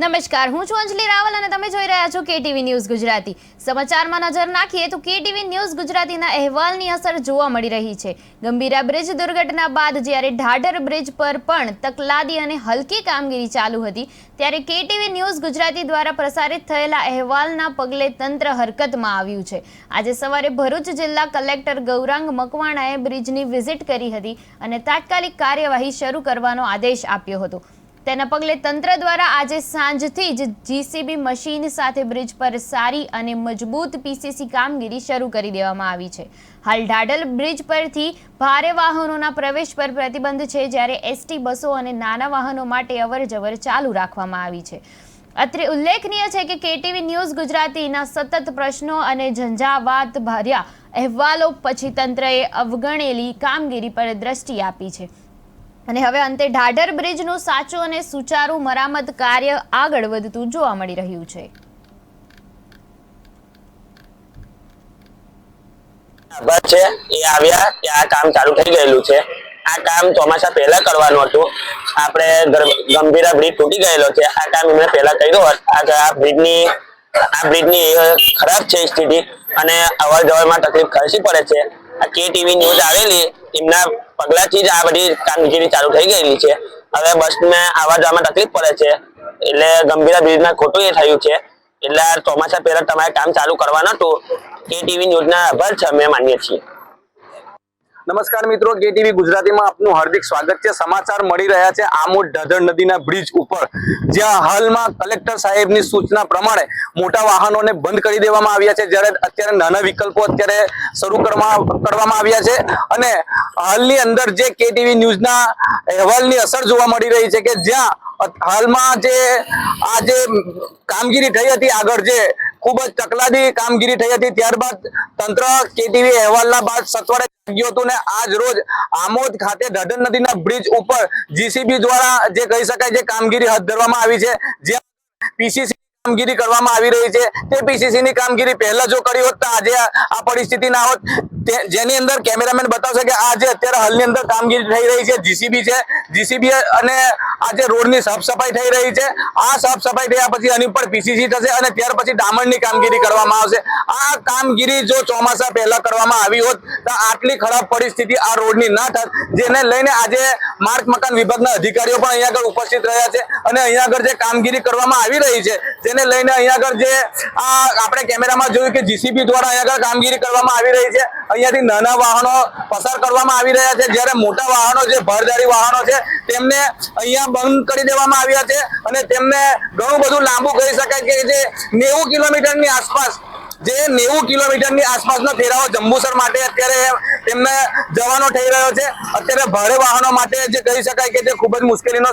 નમસ્કાર, હું છું અંજલિ રાવલ અને તમે જોઈ રહ્યા છો કેટીવી ન્યૂઝ ગુજરાતી. સમાચારમાં નજર નાખીએ તો કેટીવી ન્યૂઝ ગુજરાતીના અહેવાલની અસર જોવા મળી રહી છે. ગંભીરા બ્રિજ દુર્ઘટના બાદ જ્યારે ઢાઢર બ્રિજ પર પણ તકલાદી અને હલકી કામગીરી ચાલુ હતી, ત્યારે કેટીવી ન્યૂઝ ગુજરાતી દ્વારા પ્રસારિત થયેલા અહેવાલના પગલે તંત્ર હરકતમાં આવ્યું છે. આજે સવારે ભરૂચ જિલ્લા કલેક્ટર ગૌરાંગ મકવાણાએ બ્રિજની વિઝિટ કરી હતી અને તાત્કાલિક કાર્યવાહી શરૂ કરવાનો આદેશ આપ્યો હતો. તેના પગલે તંત્ર દ્વારા આજે સાંજથી જ જીસીબી મશીન સાથે બ્રિજ પર સારી અને મજબૂત પીસીસી કામગીરી શરૂ કરી દેવામાં આવી છે. હાલ ઢાડલ બ્રિજ પરથી ભારે વાહનોના પ્રવેશ પર પ્રતિબંધ છે, જ્યારે એસટી બસો અને નાના વાહનો માટે અવરજવર ચાલુ રાખવામાં આવી છે. અત્રે ઉલ્લેખનીય છે કે કેટીવી ન્યૂઝ ગુજરાતીના સતત પ્રશ્નો અને ઝંઝાવાત ભર્યા અહેવાલો, પછી તંત્રએ અવગણેલી કામગીરી પર દ્રષ્ટિ આપી છે. અને હવે અંતે ઢાઢર બ્રિજનું સાચું અને સુચારું મરામત કાર્ય આગળ વધતું જોવા મળી રહ્યું છે. છે, એ આવ્યા કે આ કામ ચાલુ થઈ ગયેલું છે. આ કામ ચોમાસા પહેલા કરવાનું હતું. આપણે ગંભીરા બ્રિજ તૂટી ગયેલો છે. આ કામ એમણે પહેલા કર્યું હોત. આ બ્રિજની આ બ્રિજની ખરાબ છે સ્થિતિ અને અવર જવરમાં તકલીફ ખર્ચી પડે છે. આ કે ટીવી ન્યૂઝ આવેલી, એમના પગલાથી જ આ બધી કામગીરી ચાલુ થઈ ગયેલી છે. હવે બસને આવવા જવામાં તકલીફ પડે છે. એટલે ગંભીરા બ્રિજમાં ખોટું એ થયું છે. એટલે ચોમાસા પહેલા તમારે કામ ચાલુ કરવાનું હતું. કે ટીવી ન્યૂઝના આભાર છે, અમે માનીએ છીએ. નમસ્કાર મિત્રો કેટીવી ગુજરાતીમાં આપનું હાર્દિક સ્વાગત છે. સમાચાર મળી રહ્યા છે આમોદ ઢાઢર નદીના બ્રિજ ઉપર. જ્યાં હાલમાં કલેક્ટર સાહેબની સૂચના પ્રમાણે મોટા વાહનોને બંધ કરી દેવામાં આવ્યા છે. જ્યારે અત્યારે નાના વિકલ્પો અત્યારે શરૂ કરવામાં આવ્યા છે. અને હાલની અંદર જે કેટીવી ન્યૂઝના અહેવાલની અસર જોવા મળી રહી છે કે જ્યાં હાલમાં જે આ જે કામગીરી થઈ હતી, આગળ જે ખૂબ જ તકલાદી કામગીરી થઈ હતી. ત્યારબાદ તંત્ર કેટીવી અહેવાલના બાદ સત્વરે હતું ને આજ રોજ આમોદ ખાતે ઢાઢર નદીના બ્રિજ ઉપર જીસીબી દ્વારા જે કહી શકાય જે કામગીરી હાથ ધરવામાં આવી છે જે પીસીસી કામગીરી કરવામાં આવી રહી છે. તે પીસીસી ની કામગીરી પહેલા જો કરી હોત આજે આ પરિસ્થિતિ ના હોત. જેની અંદર કેમેરામેન બતાવશે કે આ જે અત્યારે હાલની અંદર કામગીરી થઈ રહી છે જીસીબી છે. જીસીબી અને આ જે રોડની સાફ સફાઈ થઈ રહી છે, આ સાફ સફાઈ થયા પછી આની ઉપર પીસીસી થશે અને ત્યાર પછી ડામરની કામગીરી કરવામાં આવશે. આ કામગીરી જો ચોમાસા પહેલા કરવામાં આવી હોત, તો આટલી ખરાબ પરિસ્થિતિ આ રોડની ના થાત, જેને લઈને આજે માર્ગ મકાન વિભાગના અધિકારીઓ પણ અહીંયા આગળ ઉપસ્થિત રહ્યા છે અને અહીંયા આગળ જે કામગીરી કરવામાં આવી રહી છે, જેને લઈને અહીંયા આગળ જે આ આપણે કેમેરામાં જોયું કે જીસીબી દ્વારા અહીંયા આગળ કામગીરી કરવામાં આવી રહી છે અહીંયાથી નાના વાહનો પસાર કરવામાં આવી રહ્યા છે. જ્યારે મોટા વાહનો જે ભરદારી વાહનો છે, તેમને અહીંયા બંધ કરી દેવામાં આવ્યા છે અને તેમને ઘણું બધું લાંબુ કહી શકાય કે જે નેવું કિલોમીટરની આસપાસ, જે નેવું કિલોમીટરની આસપાસનો ફેરાવો જંબુસર માટે અત્યારે તેમને જવાનો થઈ રહ્યો છે. અત્યારે ભારે વાહનો માટે જે કહી શકાય કે જે ખૂબ જ મુશ્કેલીનો